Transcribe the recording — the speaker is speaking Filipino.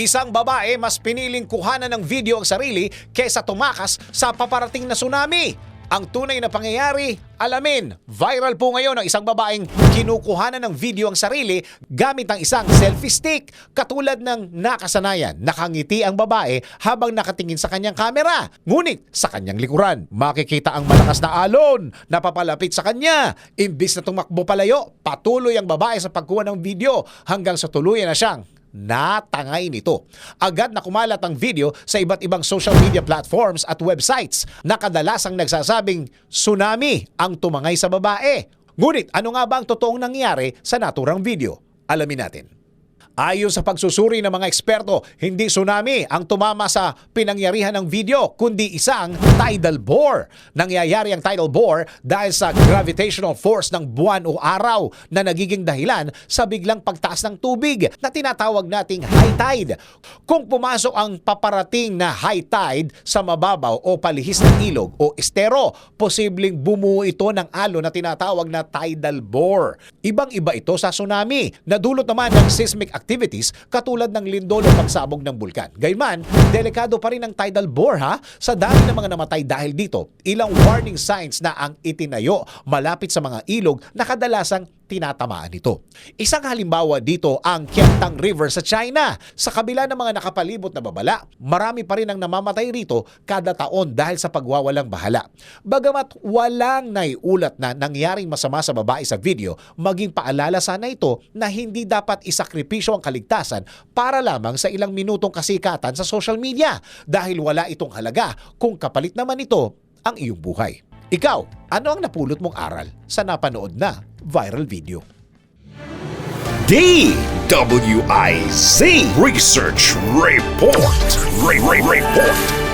Isang babae mas piniling kuhanan ng video ang sarili kesa tumakas sa paparating na tsunami. Ang tunay na pangyayari, alamin, viral po ngayon ang isang babaeng kinukuhanan ng video ang sarili gamit ang isang selfie stick. Katulad ng nakasanayan, nakangiti ang babae habang nakatingin sa kanyang kamera. Ngunit sa kanyang likuran, makikita ang malakas na alon na papalapit sa kanya. Imbis na tumakbo palayo, patuloy ang babae sa pagkuha ng video hanggang sa tuluyan na siyang natangay nito. Agad na kumalat ang video sa iba't ibang social media platforms at websites na kadalasang nagsasabing tsunami ang tumangay sa babae. Ngunit ano nga ba ang totoong nangyari sa naturang video? Alamin natin. Ayon sa pagsusuri ng mga eksperto, hindi tsunami ang tumama sa pinangyarihan ng video, kundi isang tidal bore. Nangyayari ang tidal bore dahil sa gravitational force ng buwan o araw na nagiging dahilan sa biglang pagtaas ng tubig na tinatawag nating high tide. Kung pumasok ang paparating na high tide sa mababaw o palihis ng ilog o estero, posibleng bumuo ito ng alon na tinatawag na tidal bore. Ibang-iba ito sa tsunami na dulot naman ng seismic activities katulad ng lindol o pagsabog ng bulkan. Gayman, delikado pa rin ang tidal bore ha sa dami ng mga namatay dahil dito. Ilang warning signs na ang itinayo malapit sa mga ilog na kadalasang tinatamaan ito. Isang halimbawa dito ang Qiantang River sa China. Sa kabila ng mga nakapalibot na babala, marami pa rin ang namamatay rito kada taon dahil sa pagwawalang bahala. Bagamat walang naiulat na nangyaring masama sa babae sa video, maging paalala sana ito na hindi dapat isakripisyo ang kaligtasan para lamang sa ilang minutong kasikatan sa social media dahil wala itong halaga kung kapalit naman ito ang iyong buhay. Ikaw, ano ang napulot mong aral sa napanood na viral video? DWIZ Research Report. Re- Re- Report.